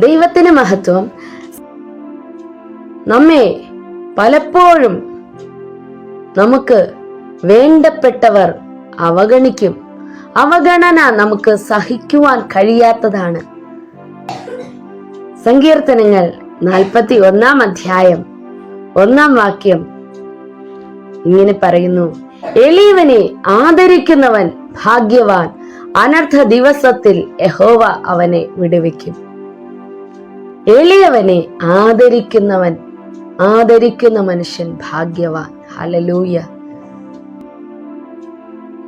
ദൈവത്തിന് മഹത്വം. നമ്മെ പലപ്പോഴും നമുക്ക് വേണ്ടപ്പെട്ടവർ അവഗണിക്കും. അവഗണന നമുക്ക് സഹിക്കുവാൻ കഴിയാത്തതാണ്. സങ്കീർത്തനങ്ങൾ നാൽപ്പത്തി ഒന്നാം അധ്യായം ഒന്നാം വാക്യം ഇങ്ങനെ പറയുന്നു എളിയവനെ ആദരിക്കുന്നവൻ ഭാഗ്യവാൻ. അനർത്ഥ ദിവസത്തിൽ യഹോവ അവനെ വിടുവിക്കും. എളിയവനെ ആദരിക്കുന്നവൻ ആദരിക്കുന്ന മനുഷ്യൻ ഭാഗ്യവാൻ. ഹലലൂയ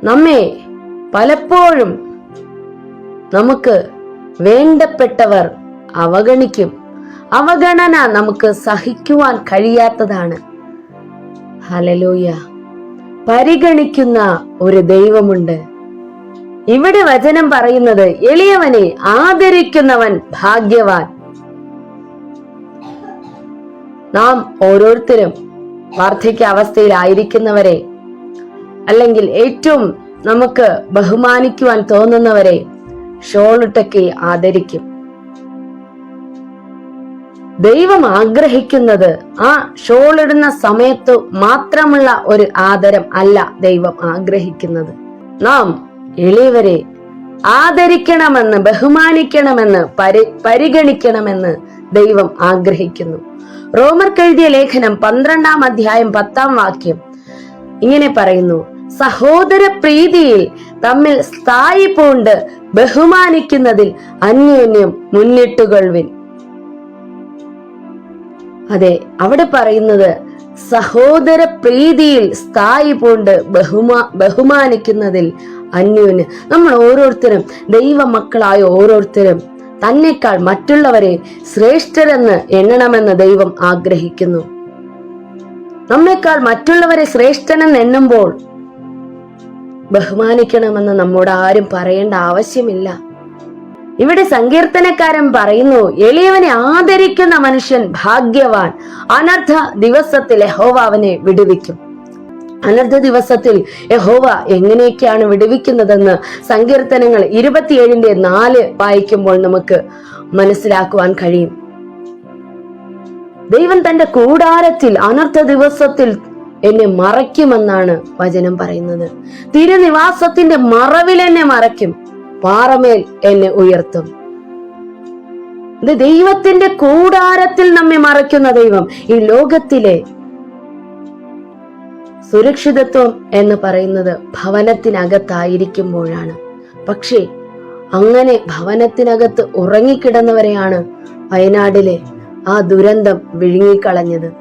നമ്മെ പലപ്പോഴും നമുക്ക് വേണ്ടപ്പെട്ടവർ അവഗണിക്കും. അവഗണന നമുക്ക് സഹിക്കുവാൻ കഴിയാത്തതാണ്. ഹലലൂയ പരിഗണിക്കുന്ന ഒരു ദൈവമുണ്ട്. ഇവിടെ വചനം പറയുന്നത് എളിയവനെ ആദരിക്കുന്നവൻ ഭാഗ്യവാൻ. നാം ഓരോരുത്തരും വാർദ്ധക്യ അവസ്ഥയിലായിരിക്കുന്നവരെ അല്ലെങ്കിൽ ഏറ്റവും നമുക്ക് ബഹുമാനിക്കുവാൻ തോന്നുന്നവരെ ഷോളിട്ടൊക്കെ ആദരിക്കും. ദൈവം ആഗ്രഹിക്കുന്നത് ആ ഷോളിടുന്ന സമയത്ത് മാത്രമുള്ള ഒരു ആദരം അല്ല ദൈവം ആഗ്രഹിക്കുന്നത്. നാം എളിയവരെ ആദരിക്കണമെന്ന് ബഹുമാനിക്കണമെന്ന് പരി പരിഗണിക്കണമെന്ന് ദൈവം ആഗ്രഹിക്കുന്നു. റോമർക്ക് എഴുതിയ ലേഖനം പന്ത്രണ്ടാം അധ്യായം പത്താം വാക്യം. ഇങ്ങനെ പറയുന്നു സഹോദര പ്രീതിയിൽ തമ്മിൽ സ്ഥായി പൂണ്ട് ബഹുമാനിക്കുന്നതിൽ അന്യോന്യം മുന്നിട്ടുകൊള്ളുവിൻ. അതെ അവിടെ പറയുന്നത് സഹോദര പ്രീതിയിൽ സ്ഥായി പൂണ്ട് ബഹുമാ ബഹുമാനിക്കുന്നതിൽ അന്യോന്യം. നമ്മൾ ഓരോരുത്തരും ദൈവ മക്കളായ ഓരോരുത്തരും തന്നെക്കാൾ മറ്റുള്ളവരെ ശ്രേഷ്ഠരെന്ന് എണ്ണണമെന്ന് ദൈവം ആഗ്രഹിക്കുന്നു. നമ്മെക്കാൾ മറ്റുള്ളവരെ ശ്രേഷ്ഠനെന്ന് എണ്ണുമ്പോൾ ബഹുമാനിക്കണമെന്ന് നമ്മോട് ആരും പറയേണ്ട ആവശ്യമില്ല. ഇവിടെ സങ്കീർത്തനക്കാരൻ പറയുന്നു എളിയവനെ ആദരിക്കുന്ന മനുഷ്യൻ ഭാഗ്യവാൻ. അനർഥ ദിവസത്തിലെ ഹോവാവനെ വിടുവിക്കും. അനർത്ഥ ദിവസത്തിൽ യഹോവ എങ്ങനെയൊക്കെയാണ് വിടുവിക്കുന്നതെന്ന് സങ്കീർത്തനങ്ങൾ ഇരുപത്തിയേഴിന്റെ നാല് വായിക്കുമ്പോൾ നമുക്ക് മനസ്സിലാക്കുവാൻ കഴിയും. ദൈവം തന്റെ കൂടാരത്തിൽ അനർത്ഥ ദിവസത്തിൽ എന്നെ മറയ്ക്കുമെന്നാണ് വചനം പറയുന്നത്. തിരുനിവാസത്തിന്റെ മറവിൽ എന്നെ മറയ്ക്കും. പാറമേൽ എന്നെ ഉയർത്തും. ദൈവത്തിന്റെ കൂടാരത്തിൽ നമ്മെ മറയ്ക്കുന്ന ദൈവം ഈ ലോകത്തിലെ സുരക്ഷിതത്വം എന്ന് പറയുന്നത് ഭവനത്തിനകത്തായിരിക്കുമ്പോഴാണ്. പക്ഷേ അങ്ങനെ ഭവനത്തിനകത്ത് ഉറങ്ങിക്കിടന്നവരെയാണ് വയനാടിലെ ആ ദുരന്തം വിഴുങ്ങിക്കളഞ്ഞത്.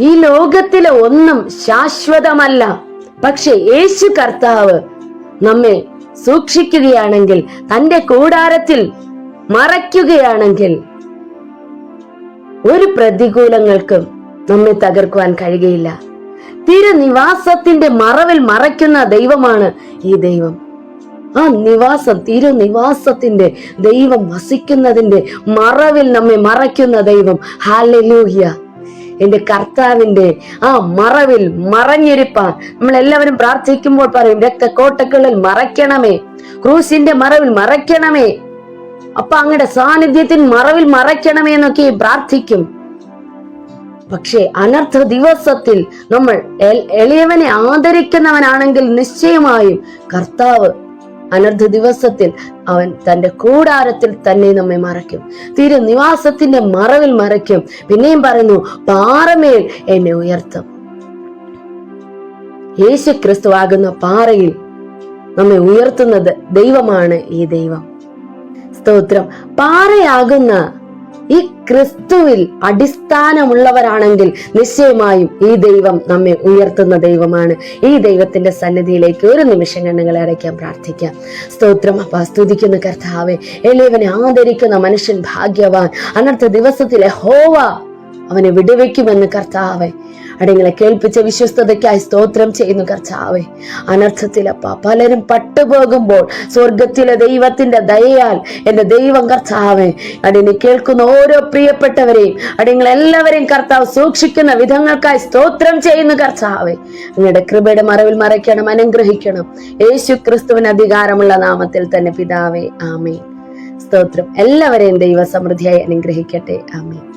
ഈ ലോകത്തിലെ ഒന്നും ശാശ്വതമല്ല. പക്ഷെ യേശു കർത്താവ് നമ്മെ സൂക്ഷിക്കുകയാണെങ്കിൽ തന്റെ കൂടാരത്തിൽ മറയ്ക്കുകയാണെങ്കിൽ ഒരു പ്രതികൂലങ്ങൾക്കും നമ്മെ തകർക്കുവാൻ കഴിയുകയില്ല. തിരുനിവാസത്തിന്റെ മറവിൽ മറയ്ക്കുന്ന ദൈവമാണ് ഈ ദൈവം. ആ നിവാസം തിരുനിവാസത്തിന്റെ ദൈവം വസിക്കുന്നതിന്റെ മറവിൽ നമ്മെ മറയ്ക്കുന്ന ദൈവം. ഹാലലൂഹ്യ എന്റെ കർത്താവിന്റെ ആ മറവിൽ മറഞ്ഞിരിപ്പാൻ നമ്മളെല്ലാവരും പ്രാർത്ഥിക്കുമ്പോൾ പറയും രക്തക്കോട്ടക്കുള്ളിൽ മറയ്ക്കണമേ ക്രൂസിന്റെ മറവിൽ മറയ്ക്കണമേ. അപ്പൊ അങ്ങയുടെ സാന്നിധ്യത്തിൽ മറവിൽ മറയ്ക്കണമേ എന്നൊക്കെ പ്രാർത്ഥിക്കും. പക്ഷേ അനർത്ഥ ദിവസത്തിൽ നമ്മൾ എളിയവനെ ആദരിക്കുന്നവനാണെങ്കിൽ നിശ്ചയമായും കർത്താവ് അനർത്ഥ ദിവസത്തിൽ അവൻ തന്റെ കൂടാരത്തിൽ തന്നെ നമ്മെ മറയ്ക്കും. തിരുനിവാസത്തിന്റെ മറവിൽ മറയ്ക്കും. പിന്നെയും പറയുന്നു പാറമേൽ എന്നെ ഉയർത്തും. യേശു ക്രിസ്തു ആകുന്ന പാറയിൽ നമ്മെ ഉയർത്തുന്നത് ദൈവമാണ് ഈ ദൈവം. സ്തോത്രം. പാറയാകുന്ന ഈ ക്രിസ്തുവിൽ അടിസ്ഥാനമുള്ളവരാണെങ്കിൽ നിശ്ചയമായും ഈ ദൈവം നമ്മെ ഉയർത്തുന്ന ദൈവമാണ്. ഈ ദൈവത്തിന്റെ സന്നിധിയിലേക്ക് ഒരു നിമിഷം കണ്ണുകളെ അടയ്ക്കാൻ പ്രാർത്ഥിക്കാം. സ്തോത്രം അപ്പ സ്തുതിക്കുന്ന കർത്താവെ. എളിയവനെ ആദരിക്കുന്ന മനുഷ്യൻ ഭാഗ്യവാൻ. അന്നത്തെ ദിവസത്തിലെ ഹോവ അവനെ വിടുവയ്ക്കുമെന്ന് കർത്താവെ. അടിങ്ങളെ കേൾപ്പിച്ച വിശ്വസ്തതയ്ക്കായി സ്തോത്രം ചെയ്യുന്നു കർച്ചാവേ അനർത്ഥത്തിലപ്പ പലരും പട്ടുപോകുമ്പോൾ സ്വർഗത്തിലെ ദൈവത്തിന്റെ ദയയാൽ എന്റെ ദൈവം കർച്ചാവേ അടിനെ കേൾക്കുന്ന ഓരോ പ്രിയപ്പെട്ടവരെയും അടിങ്ങളെല്ലാവരെയും കർത്താവ് സൂക്ഷിക്കുന്ന വിധങ്ങൾക്കായി സ്തോത്രം ചെയ്യുന്നു കർച്ചാവേ അങ്ങയുടെ കൃപയുടെ മറവിൽ മറയ്ക്കണം അനുഗ്രഹിക്കണം. യേശു ക്രിസ്തുവിന് അധികാരമുള്ള നാമത്തിൽ തന്നെ പിതാവേ ആമേ സ്തോത്രം. എല്ലാവരെയും ദൈവ സമൃദ്ധിയായി അനുഗ്രഹിക്കട്ടെ ആമേ